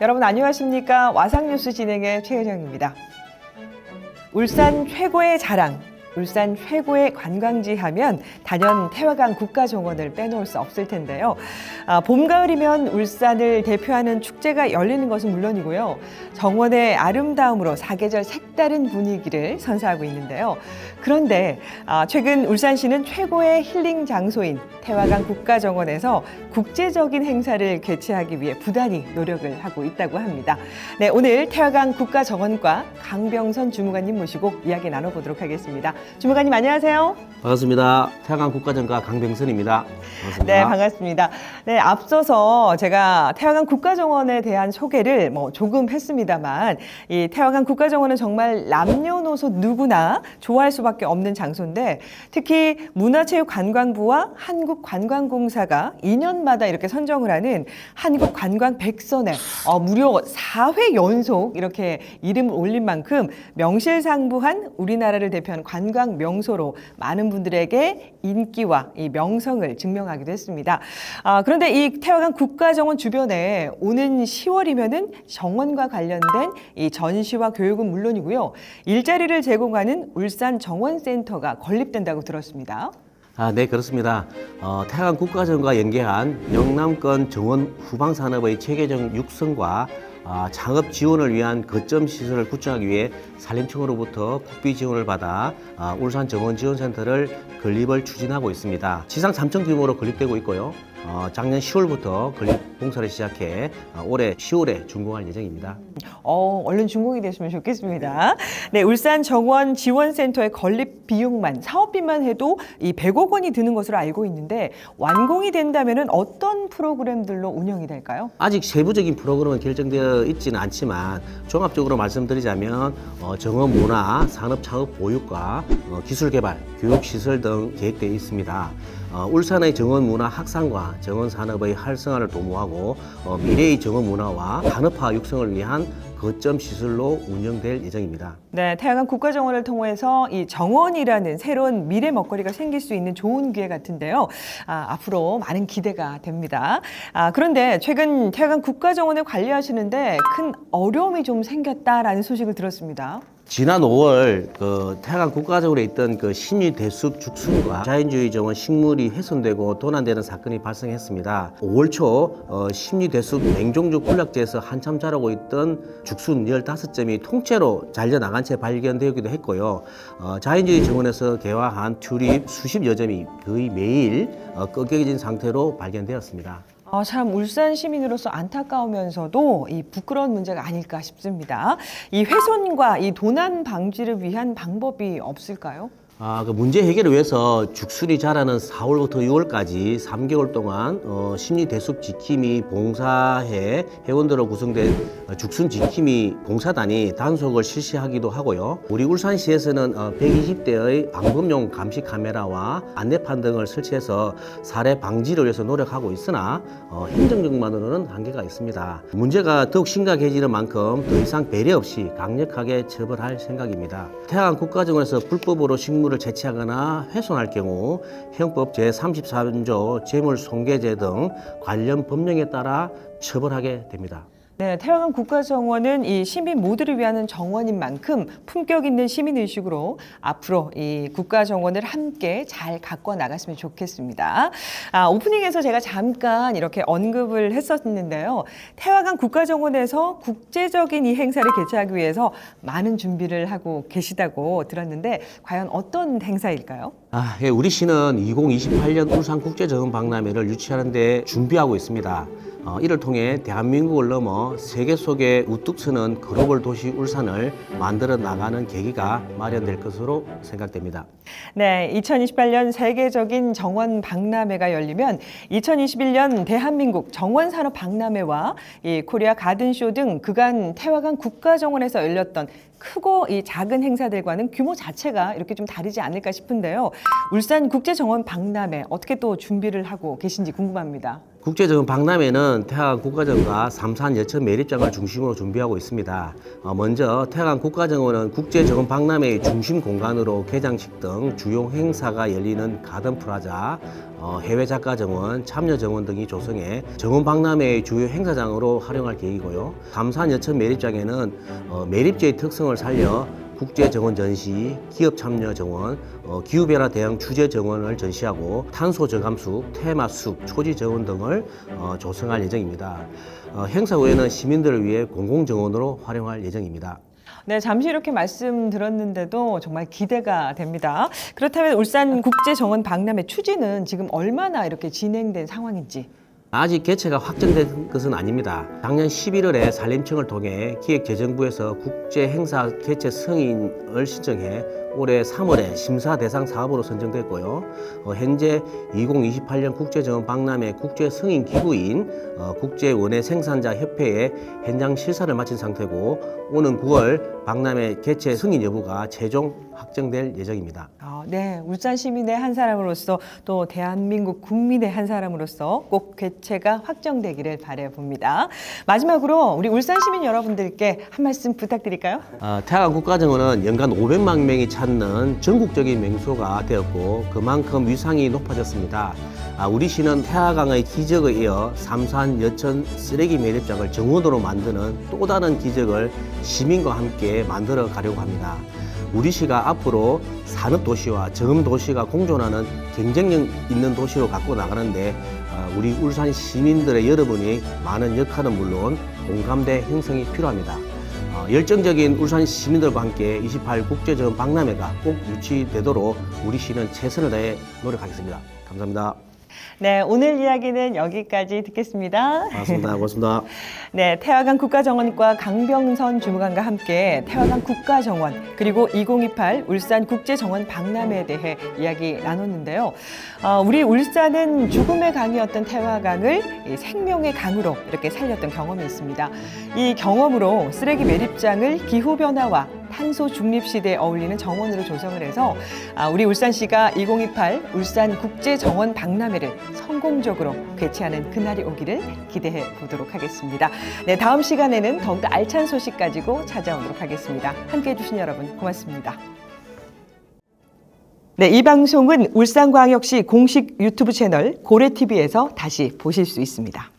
여러분 안녕하십니까? 와상뉴스 진행의 최혜정입니다. 울산 최고의 자랑, 울산 최고의 관광지 하면 단연 태화강 국가정원을 빼놓을 수 없을 텐데요. 아, 봄, 가을이면 울산을 대표하는 축제가 열리는 것은 물론이고요. 정원의 아름다움으로 사계절 색다른 분위기를 선사하고 있는데요. 그런데 아, 최근 울산시는 최고의 힐링 장소인 태화강 국가정원에서 국제적인 행사를 개최하기 위해 부단히 노력을 하고 있다고 합니다. 네, 오늘 태화강 국가정원과 강병선 주무관님 모시고 이야기 나눠보도록 하겠습니다. 주무관님 안녕하세요. 반갑습니다. 태강 국가정가 강병선입니다. 반갑습니다. 네, 반갑습니다. 네, 앞서서 제가 태화강 국가정원에 대한 소개를 뭐 조금 했습니다만, 이 태화강 국가정원은 정말 남녀노소 누구나 좋아할 수밖에 없는 장소인데, 특히 문화체육관광부와 한국관광공사가 2년마다 이렇게 선정을 하는 한국관광 백선에 어, 무려 4회 연속 이렇게 이름을 올린 만큼 명실상부한 우리나라를 대표하는 관광 명소로 많은 분들에게 인기와 이 명성을 증명하기도 했습니다. 아, 그런데 이 태화강 국가정원 주변에 오는 10월이면은 정원과 관련된 이 전시와 교육은 물론이고요. 일자리를 제공하는 울산 정원센터가 건립된다고 들었습니다. 아, 네, 그렇습니다. 어, 태강 국가정과 연계한 영남권 정원 후방 산업의 체계적 육성과 아, 창업 지원을 위한 거점 시설을 구축하기 위해 산림청으로부터 국비 지원을 받아 아, 울산 정원 지원센터를 건립을 추진하고 있습니다. 지상 3천 규모로 건립되고 있고요. 어, 작년 10월부터 건립 공사를 시작해 아, 올해 10월에 준공할 예정입니다. 어, 얼른 준공이 됐으면 좋겠습니다. 네, 울산 정원 지원센터의 건립 비용만, 사업비만 해도 이 100억 원이 드는 것으로 알고 있는데 완공이 된다면은 어떤 프로그램들로 운영이 될까요? 아직 세부적인 프로그램은 결정되어 있지는 않지만 종합적으로 말씀드리자면 어, 정원 문화, 산업 창업 보육과 어, 기술 개발, 교육 시설 등 계획되어 있습니다. 어, 울산의 정원 문화 확산과 정원 산업의 활성화를 도모하고 어, 미래의 정원 문화와 산업화 육성을 위한 거점 시설로 운영될 예정입니다. 네, 태양강 국가 정원을 통해서 이 정원이라는 새로운 미래 먹거리가 생길 수 있는 좋은 기회 같은데요. 아, 앞으로 많은 기대가 됩니다. 아, 그런데 최근 태양강 국가 정원을 관리하시는데 큰 어려움이 좀 생겼다라는 소식을 들었습니다. 지난 5월 그 태강 국가적으로 있던 그 신유 대숲 죽순과 자연주의 정원 식물이 훼손되고 도난되는 사건이 발생했습니다. 5월 초 어, 신유 대숲 맹종주 군락지에서 한참 자라고 있던 죽순 15점이 통째로 잘려 나간 채 발견되기도 했고요. 어, 자연주의 정원에서 개화한 튤립 수십 여 점이 거의 매일 어, 꺾여진 상태로 발견되었습니다. 아, 참 울산 시민으로서 안타까우면서도 이 부끄러운 문제가 아닐까 싶습니다. 이 훼손과 이 도난 방지를 위한 방법이 없을까요? 아, 그 문제 해결을 위해서 죽순이 자라는 4월부터 6월까지 3개월 동안 어, 심리 대숲 지킴이 봉사회 회원들로 구성된 어, 죽순 지킴이 봉사단이 단속을 실시하기도 하고요. 우리 울산시에서는 어, 120대의 방범용 감시 카메라와 안내판 등을 설치해서 사례 방지를 위해서 노력하고 있으나 어, 행정적만으로는 한계가 있습니다. 문제가 더욱 심각해지는 만큼 더 이상 배려 없이 강력하게 처벌할 생각입니다. 태안 국가정원에서 불법으로 식물 을 채취하거나 훼손할 경우 형법 제34조 재물손괴죄 등 관련 법령에 따라 처벌하게 됩니다. 네, 태화강 국가정원은 이 시민 모두를 위한 정원인 만큼 품격 있는 시민 의식으로 앞으로 이 국가정원을 함께 잘 가꿔 나갔으면 좋겠습니다. 아, 오프닝에서 제가 잠깐 이렇게 언급을 했었는데요. 태화강 국가정원에서 국제적인 이 행사를 개최하기 위해서 많은 준비를 하고 계시다고 들었는데 과연 어떤 행사일까요? 아, 예, 우리 시는 2028년 울산 국제정원 박람회를 유치하는 데 준비하고 있습니다. 어, 이를 통해 대한민국을 넘어 세계 속에 우뚝 서는 글로벌 도시 울산을 만들어 나가는 계기가 마련될 것으로 생각됩니다. 네, 2028년 세계적인 정원 박람회가 열리면 2021년 대한민국 정원 산업 박람회와 이 코리아 가든쇼 등 그간 태화강 국가정원에서 열렸던 크고 이 작은 행사들과는 규모 자체가 이렇게 좀 다르지 않을까 싶은데요. 울산 국제정원 박람회 어떻게 또 준비를 하고 계신지 궁금합니다. 국제정원 박람회는 태화강 국가정원과 삼산 여천 매립장을 중심으로 준비하고 있습니다. 어, 먼저 태화강 국가정원은 국제정원 박람회의 중심 공간으로 개장식 등 주요 행사가 열리는 가든 프라자, 어, 해외 작가 정원, 참여 정원 등이 조성해 정원 박람회의 주요 행사장으로 활용할 계획이고요. 삼산 여천 매립장에는 어, 매립지의 특성을 살려 국제 정원 전시, 기업 참여 정원, 어, 기후변화 대응 주제 정원을 전시하고 탄소 저감숙, 테마 숲, 초지 정원 등을 어, 조성할 예정입니다. 어, 행사 후에는 시민들을 위해 공공 정원으로 활용할 예정입니다. 네, 잠시 이렇게 말씀 들었는데도 정말 기대가 됩니다. 그렇다면 울산 국제정원 박람회 추진은 지금 얼마나 이렇게 진행된 상황인지. 아직 개최가 확정된 것은 아닙니다. 작년 11월에 산림청을 통해 기획재정부에서 국제 행사 개최 승인을 신청해 올해 3월에 심사 대상 사업으로 선정됐고요. 어, 현재 2028년 국제정원 박람회 국제 승인 기구인 어, 국제 원예 생산자 협회에 현장 실사를 마친 상태고 오는 9월 박람회 개최 승인 여부가 최종 확정될 예정입니다. 아, 네, 울산 시민의 한 사람으로서 또 대한민국 국민의 한 사람으로서 꼭 개최가 확정되기를 바라봅니다. 마지막으로 우리 울산 시민 여러분들께 한 말씀 부탁드릴까요? 어, 태화강 국가정원은 연간 500만 명이 찾는 전국적인 명소가 되었고 그만큼 위상이 높아졌습니다. 아, 우리 시는 태화강의 기적에 이어 삼산 여천 쓰레기 매립장을 정원으로 만드는 또 다른 기적을 시민과 함께 만들어 가려고 합니다. 우리 시가 앞으로 산업 도시와 정음 도시가 공존하는 경쟁력 있는 도시로 갖고 나가는데 어, 우리 울산 시민들의 여러분이 많은 역할은 물론 공감대 형성이 필요합니다. 어, 열정적인 울산 시민들과 함께 28 국제정원 박람회가 꼭 유치되도록 우리 시는 최선을 다해 노력하겠습니다. 감사합니다. 네, 오늘 이야기는 여기까지 듣겠습니다. 반갑습니다. 고맙습니다. 네, 태화강 국가정원과 강병선 주무관과 함께 태화강 국가정원 그리고 2028 울산 국제정원 박람회에 대해 이야기 나눴는데요. 어, 우리 울산은 죽음의 강이었던 태화강을 이 생명의 강으로 이렇게 살렸던 경험이 있습니다. 이 경험으로 쓰레기 매립장을 기후 변화와 탄소 중립 시대에 어울리는 정원으로 조성을 해서 아, 우리 울산시가 2028 울산 국제 정원 박람회를 성공적으로 개최하는 그날이 오기를 기대해 보도록 하겠습니다. 네, 다음 시간에는 더욱더 알찬 소식 가지고 찾아오도록 하겠습니다. 함께 해주신 여러분 고맙습니다. 네, 이 방송은 울산광역시 공식 유튜브 채널 고래TV에서 다시 보실 수 있습니다.